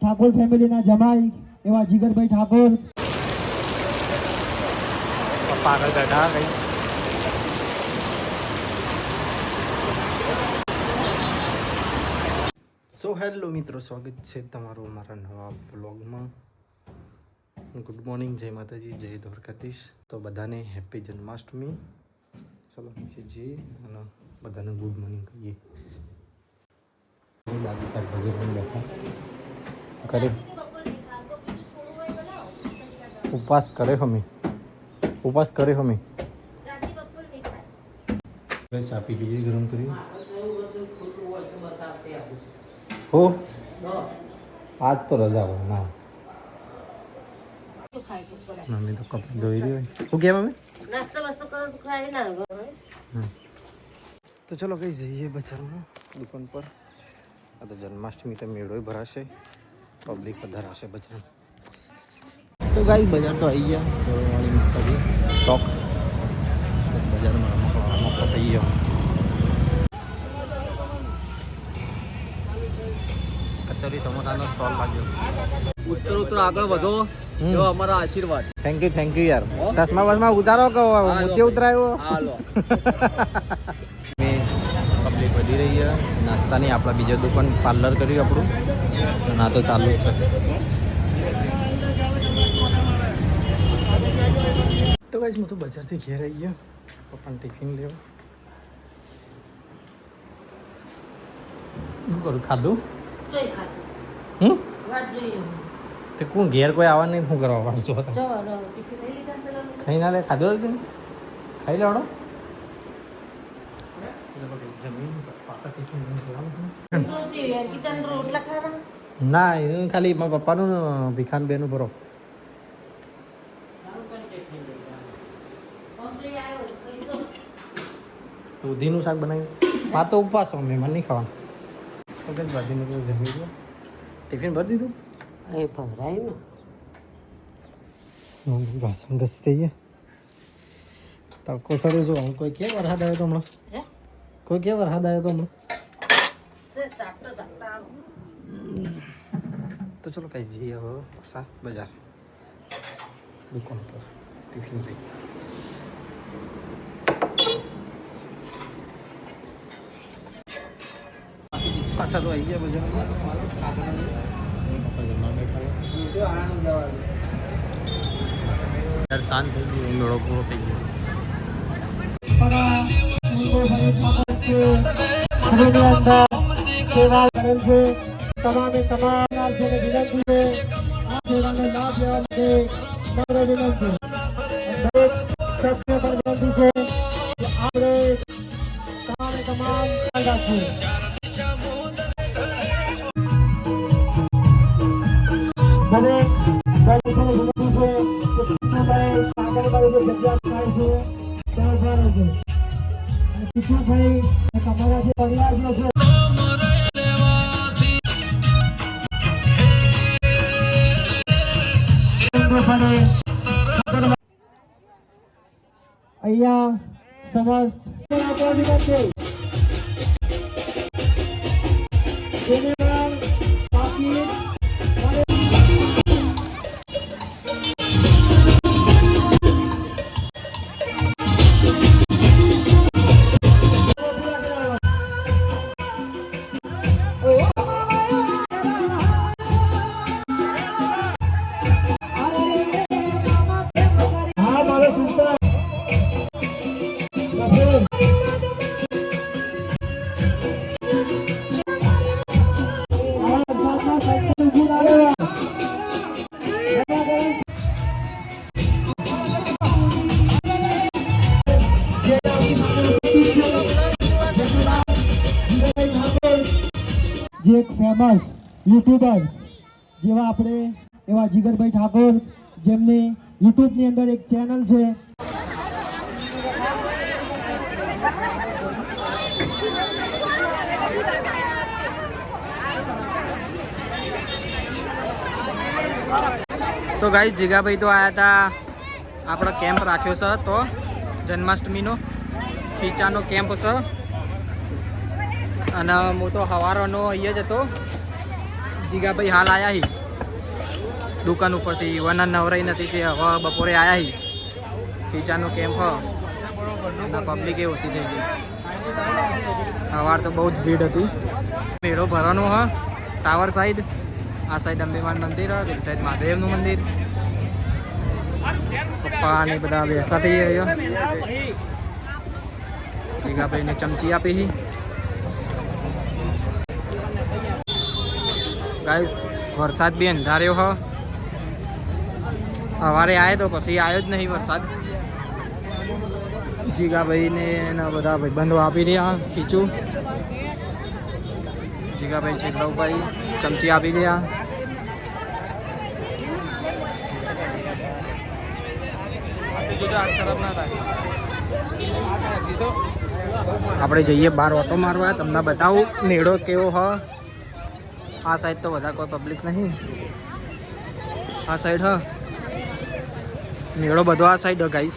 ઠાકોર ફેમિલીના જમાઈ એવા જીગરભાઈ ઠાકોર. પાગલ બેઠા કઈ. સો હેલો મિત્રો સ્વાગત છે તમારું અમારા નવા બ્લોગમાં ગુડ મોર્નિંગ જય માતાજી જય દ્વારકાધીશ. તો બધાને હેપી જન્માષ્ટમી. ચલો જી અને બધાને ગુડ મોર્નિંગ કહીએ. દાદી શાકભાજી લઈને બેઠા. કરે ઉપવાસ કરે હમે ઉપવાસ કરે બસ આપી દીધી ગરમ કરી હો. આજ તો રજા હોય ના. મમ્મી તો કપડાં ધોઈ રહી હોય. શું કે મમ્મી? નાસ્તો વાસ્તો કરો તો ખાય ના. તો ચલો કઈ જઈએ બજારમાં. દુકાન પર. આ તો જન્માષ્ટમી તો મેળો ભરાશે. પબ્લિક વધારાશે બજાર. તો ગાઈ બજાર તો આવી ગયા. સ્ટોક બજારમાં રમકડો રમકડો થઈ ગયા. કચોરી સમોસાનો સ્ટોલ લાગ્યો. ઉત્તર ઉત્તર આગળ વધો. એવો અમારા આશીર્વાદ. થેન્ક યુ થેન્ક યુ યાર. ચશ્મા બસમાં ઉતારો કહો મોતી ઉતરાયો? હાલો. મેં પબ્લિક વધી રહી છે નાસ્તાની આપણા બીજા દુકાન પાર્લર કર્યું આપણું. ના તો ચાલુ છે તો ગાઈસ હું તો બજારથી ઘેર આવી ગયો. પપ્પાને ટિફિન લેવો. શું કરું ખાધું? ખાતું હમ? તે કોણ ઘેર કોઈ આવવા નહીં શું કરવા પેલા. ખાઈ ના લે ખાધો હતી ખાઈ લેવડો ના એ ખાલી મારા પપ્પાનું ભીખાન બેનું ભરો. દૂધીનું શાક બનાવ્યું. આ તો ઉપવાસ અમે મને નહીં ખાવાનું. તો કંઈ ભાજીનું જમી ગયો? ટિફિન ભરી દીધું? એ ભરાય ને. વાસણ ઘસી થઈ ગયા. તડકો સડ્યો જો કોઈ કે વરસાદ આવ્યો તો હમણાં? કોઈ કે વરસાદ આવ્યો તો હમણાં. તો ચલો કઈ જઈએ હવે પાછા બજાર. દુકાન પર ટિફિન લઈ. પાછા તો આવી ગયા શાંત થઈ ગયું મેળો પૂરો થઈ ગયો. તમામે તમામ થઈ તમારા જે પરિવાર જે છે અહીંયા સમસ્ત જે એક ફેમસ યુટ્યુબર જેવા આપણે એવા જીગરભાઈ ઠાકોર, જેમની યુટ્યુબની અંદર એક ચેનલ છે. તો ગાઈ જીગાભાઈ તો આયા હતા આપણો કેમ્પ રાખ્યો છે, તો જન્માષ્ટમીનો ખીચાનો કેમ્પ છે. અને હું તો હવારોનો અહીંયા જ હતો. જીગાભાઈ હાલ આવ્યા હી. દુકાન ઉપરથી. વના નવરાઈ નથી તે હવે બપોરે આવ્યા હી. ખીચાનો કેમ્પ પબ્લિક એ ઓછી થઈ ગઈ. સવાર તો બહુ જ ભીડ હતી. મેળો ભરવાનો હ. ટાવર સાઈડ આ સાઈડ અંબેમાન મંદિર પેલી સાઈડ મહાદેવનું મંદિર. પપ્પા ને બધા બેસા થઈ રહ્યો. જીગાભાઈને ચમચી આપી હી. ગાઈસ, વરસાદ બી અંધાર્યો હ. સવારે આયો તો પછી આવ્યો જ નહીં વરસાદ. જીગાભાઈને એના બધા ભાઈબંધો આપી રહ્યા, ખીચું. જીગાભાઈ શેખરાવભાઈ ચમચી આપી રહ્યા. આપણે જઈએ બાર ઓટો મારવા, તમને બતાવું નેડો કેવો હ? આ સાઈડ તો બધા કોઈ પબ્લિક નહીં. આ સાઈડ હા. મેળો બધો આ સાઈડ ગાઈસ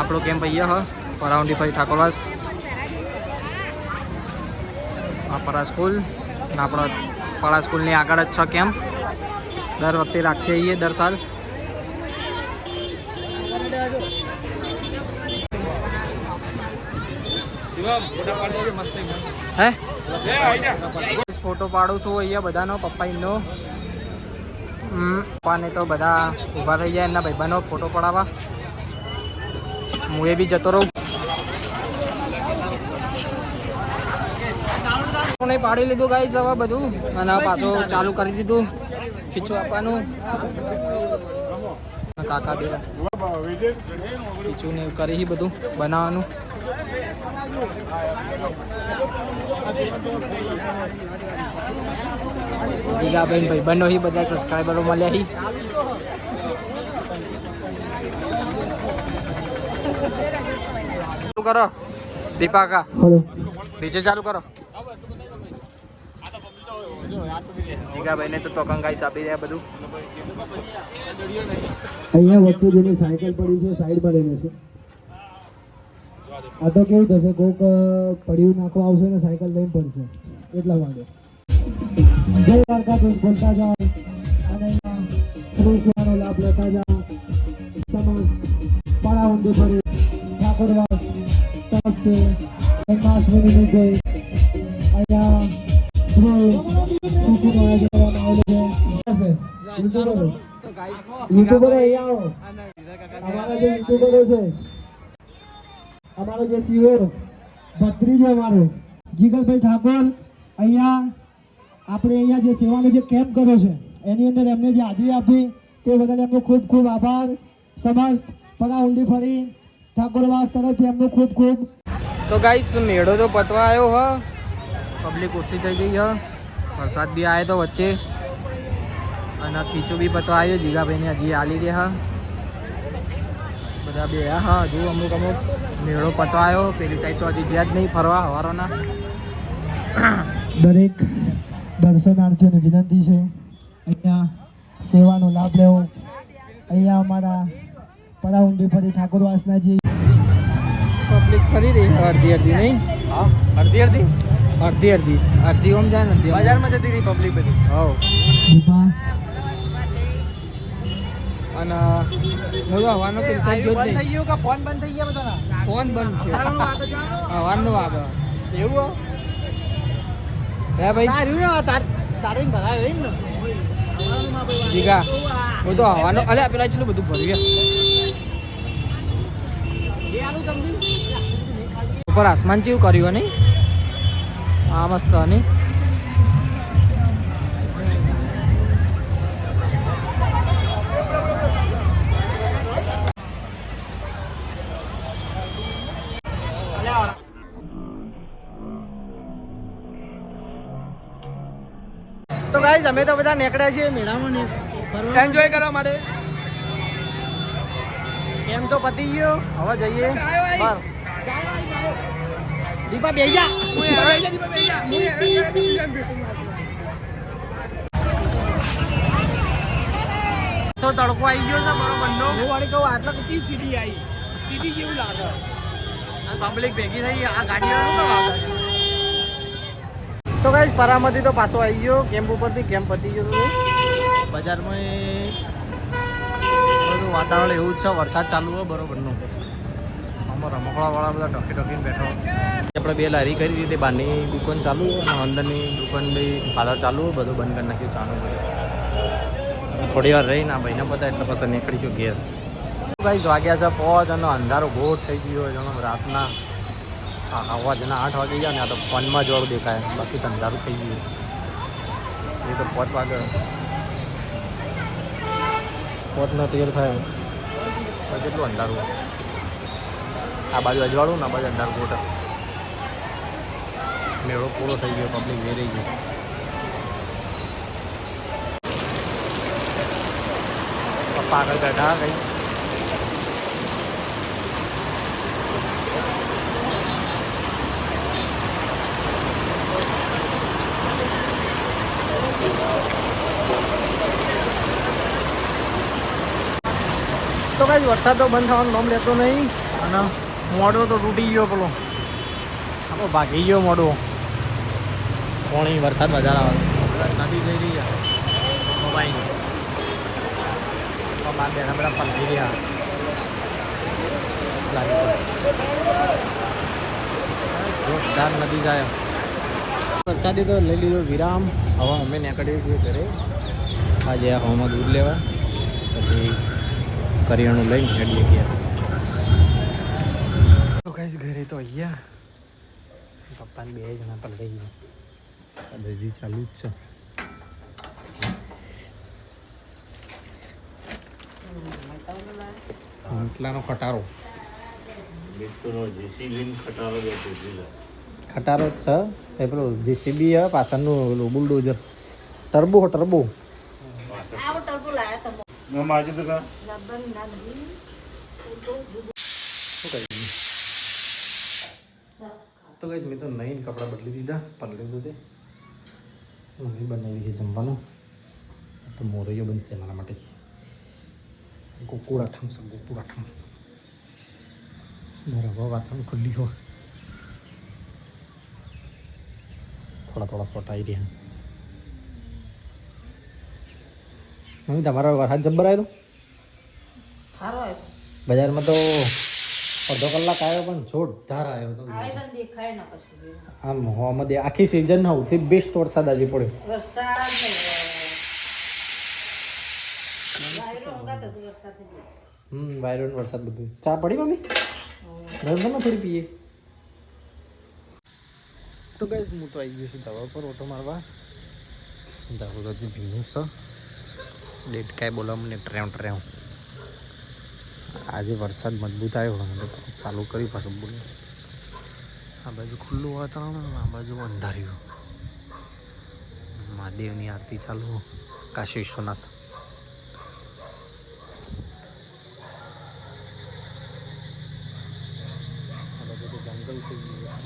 આપણો કેમ્પ અહીંયા હ? પરાઉંડી ભાઈ ઠાકોરવાસ. આ પરા સ્કૂલ આપણો પરા સ્કૂલની આગળ જ છ કેમ્પ દર વખતે રાખીએ દર સાલ. ફોટો પાડું છું અહીંયા બધાનો પપ્પા એમનો હમ, પપ્પાને તો બધા ઊભા થઈ જાય એમના ભાઈબાનો ફોટો પડાવવા. હું એ બી જતો રહું. નહીં પાડી લીધું ગાઈ જવા બધું. અને પાછું ચાલુ કરી દીધું. ખીચું આપવાનું. કાકા બે ખીચું ને કરી બધું, બનાવવાનું. જીગાબેન ભાઈ બનો હી બધા સબસ્ક્રાઈબરો મળ્યા હી ચાલુ કરો દીપાકા નીચે ચાલુ કરો. જીગાભાઈ ને તો તોકંગ ગાઈસ આપી રહ્યા બધું. અહીંયા વચ્ચે જેની સાયકલ પડી છે સાઈડમાં લઈને છે. આ તો કેવું થશે કોક પડ્યું નાખવા આવશે ને સાયકલ લઈને પડશે. એટલા માટે. જય દ્વારકાધીશ બોલતા જાઓ. અને સેવાનો લાભ લેતા જાઓ. સમાજ પાડા ઊંડી ઠાકોરવાસ તરફથી જન્માષ્ટમીની જય. અહીંયા યુટ્યુબરો યુટ્યુબરો અહીંયા આવો. અમારા જે યુટ્યુબરો છે અમારો જે સીઓ ભત્રીજો અમારો જીગલભાઈ ઠાકોર, અહીંયા આપણે અહીંયા જે સેવાનો જે કેમ્પ કર્યો છે, એની અંદર એમને જે હાજરી આપી, તે બદલ એમનો ખૂબ ખૂબ આભાર. સમસ્ત પગા ઊંડી ફરી, ઠાકોરવાસ તરફથી એમનો ખૂબ ખૂબ. તો ગાઈસ, મેળો તો પતવા આવ્યો હ. પબ્લિક ઓછી થઈ ગઈ હ. વરસાદ બી આવ્યો તો વચ્ચે. અને ખીચું બી પતવા આવ્યો જીગાભાઈને હજી આલી રહ્યા. બધા બે. હા હજુ અમુક અમુક મેળો પતવા આવ્યો પેલી સાઈડ તો હજી જ્યાં જ નહીં ફરવા હવારોના. દરેક દર્શનાર્થીઓને વિનંતી છે અહીંયા સેવાનો લાભ લેવો. અહીંયા અમારા પરાઉંડી ફરી ઠાકોરવાસના જે પબ્લિક ફરી રહી છે અડધી અડધી નહીં? અડધી અડધી? અડધી અડધી. અડધી ઓમ જાય અડધી બજારમાં જતી રહી પબ્લિક બધી. હવ. અને હું તો હવાનો પેલી સાઈડ જો જ નહીં કે ફોન બંધ થઈ ગયા બધાના? ફોન બંધ છે હવાનું આગળ એવું હે? ભાઈ? તારે ભરાયો ને? જીગા હું તો હવાનો અલે પેલા એટલું બધું ભર્યું ઉપર આસમાન જેવું કર્યું હે નહીં? આ મસ્ત નહીં? ગાઈઝ અમે તો બધા નીકળ્યા છીએ મેળામાં એન્જોય કરવા માટે. કેમ તો પતી ગયો. હવે જઈએ. બહાર દીપા બેહી જા. બેહી જા. દીપા બેહી જા તો તડકો આવી ગયો છે મારો નો હું વાળી કહું આટલા કેટલી સીધી આવી સીધી જેવું લાગે? આ પબ્લિક ભેગી થઈ આ ગાડીઓ તો ગાઈસ પરામાંથી તો પાછો આવી ગયો. કેમ્પ ઉપરથી કેમ્પ પતી ગયો તો બજારમાં બધું વાતાવરણ એવું જ છે. વરસાદ ચાલુ હોય બરોબરનું આમાં રમકડાવાળા બધા ટકી ટકીને બેઠો આપણે બે લારી કરી હતી બહારની દુકાન ચાલુ અને અંદરની દુકાન બી પાછળ ચાલુ બધું બંધ કરી નાખ્યું ચાલુ થોડી વાર રહીને આ ભાઈને બધા એટલે પછી નીકળીશું ઘેર. ગાઈસ વાગ્યા છે પોચ અને અંધારો ઘોટ થઈ ગયો હોય. રાતના. હા અવાજના આઠ વાગે ગયા ને આ તો ફોનમાં જ વાળું દેખાય. બાકી તો અંધારું થઈ ગયું. એ તો પોત વાગે. પોતનો તેર થાય. કેટલું અંધારું? આ બાજુ અજવાળું ને આ બાજુ અંધારું ગોટ મેળો પૂરો થઈ ગયો પબ્લિક વેરાઈ ગયું. પપ્પા આગળ બેઠા કઈ? તો કઈ વરસાદ તો બંધ થવાનું નામ લેતો નહીં. અને મોડો તો તૂટી ગયો પેલો. આપણો ભાગી ગયો મોડો કોણી વરસાદ વધારે આવે નદી જઈ રહી મોબાઈલ. બાર બેઠા બેઠા પલટી રહ્યા. જોરદાર નદી જાય. વરસાદી તો લઈ લીધો વિરામ. હવે અમે નીકળીએ છીએ ઘરે. આજે હવામાં દૂધ લેવા. પછી કરિયાણું લઈને હેડીએ ગયા. તો કઈ ઘરે તો અહીંયા. પપ્પાને બે જણા પણ લઈ ગયા. હજી ચાલુ જ છે. એટલાનો ખટારો. ખટારો જ છે. એ પેલો જીસીબી હે પાછળનું પેલું બુલડોઝર. Turbo turbo. આવો ટરબો લાયા તમે નહીં શું કરી તો કઈ મેં તો નહીં કપડાં બદલી દીધા, પલળી દીધું તે. બનાવી છે જમવાનું. તો મોરૈયો બનશે મારા માટે. ગોકુળ આઠમ છે ગોકુળ આઠમ બરાબર વાતાવરણ ખુલ્લી હોય. થોડા થોડા આવી રહ્યા. મમ્મી તમારા વરસાદ જબ્બર આવ્યો બજારમાં તો અડધો કલાક આવ્યો પણ જોરદાર આવ્યો તો. આમ હવામાં આખી સિઝન સૌથી બેસ્ટ વરસાદ આજે પડ્યો. હમ વાયરોન વરસાદ બધું. ચા પડી મમ્મી? ગરમ થોડી પીએ. તો ગાઈસ હું તો આવી ગયો છું દવા પર ઓટો મારવા. દવા તો હજી ભીનું છે. ડેટ કાંઈ બોલાવ મને ટ્રેવ ટ્રેવ. આજે વરસાદ મજબૂત આવ્યો મને ચાલુ કરી પાછું બોલ્યું આ બાજુ ખુલ્લું વાતાવરણ આ બાજુ અંધાર્યું. મહાદેવની આરતી ચાલુ. કાશી વિશ્વનાથ આ બાજુ તો જંગલ થઈ ગયું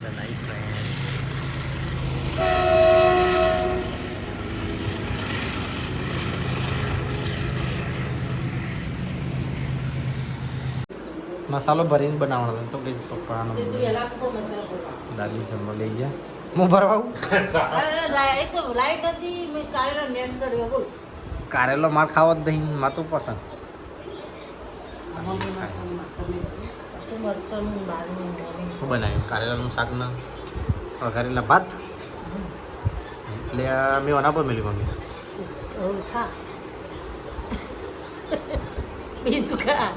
The night train. મસાલો ભરીને બનાવવાનો હતો તો પ્લીઝ પપ્પાનો દાદી જમવા લઈ જા હું ભરવા આવું? અરે લાઈટ તો લાઈટ હતી મેં કાલે નેટ ચડ્યો બોલ. કારેલો માર ખાવો જ નહીં માતું પસંદ. હું શું બનાવ્યું? કારેલાનું શાક ના? વઘારેલા ભાત? એટલે મેં ઓના પર મેલી મમ્મી. બીજું ખા.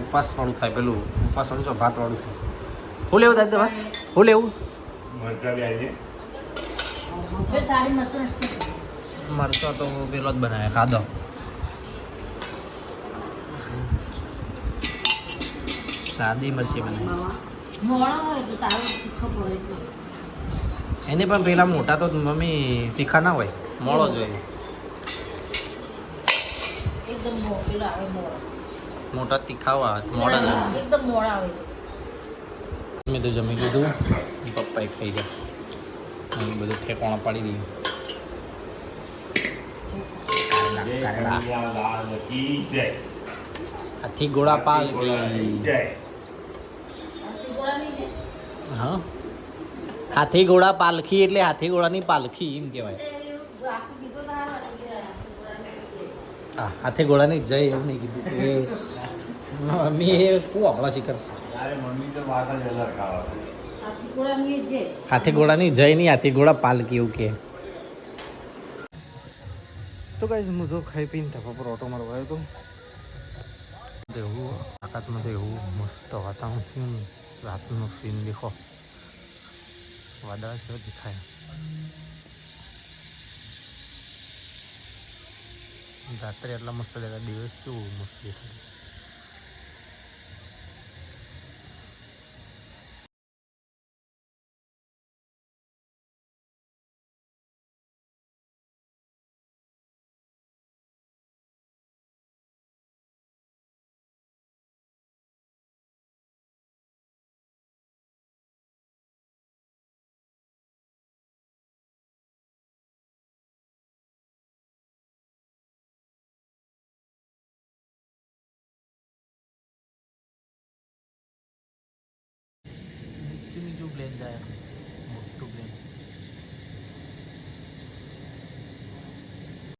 ઉપવાસ વાળું થાય પેલું ઉપાસવાળું છે છો ભાત થાય. હું લેવું દાદા ભાઈ? હું લેવું? મરચાં મરચો તો પેલો જ બનાવે ખાધો. સાદી મરચી બનાવી મોડા હોય તો તારું તીખો પડે છે એને પણ પેલા મોટા તો મમ્મી તીખા ના હોય મોળો જોઈએ એકદમ મોટેલા મોટા તીખાવા મોડા એકદમ મોડા આવે મેં તો જમી લીધું. પપ્પાએ ખાઈ ગયા. અહીં બધું ઠેકોણા પાડી દીધું. હાથી ગોળા પાલ. હા. હાથી ઘોડા પાલખી એટલે હાથી ઘોડાની પાલખી એમ કહેવાય. હાથી ઘોડાની જય એવું નહીં કીધું. મમ્મી એ શું આપણા શિખર? હાથી ઘોડાની જય. નહીં હાથી ઘોડા પાલકી એવું કે. તો કઈ હું તો ખાઈ પીને ધપા પર ઓટો મારવા આવ્યો તો. એવું આકાશમાં તો એવું મસ્ત વાતાવરણ છે રાતનું રાતનો સીન દેખો. વાદળા છે દેખાય. રાત્રે એટલા મસ્ત દેખાય દિવસ કેવું મસ્ત દેખાય. નીચે નીચું પ્લેન જાય.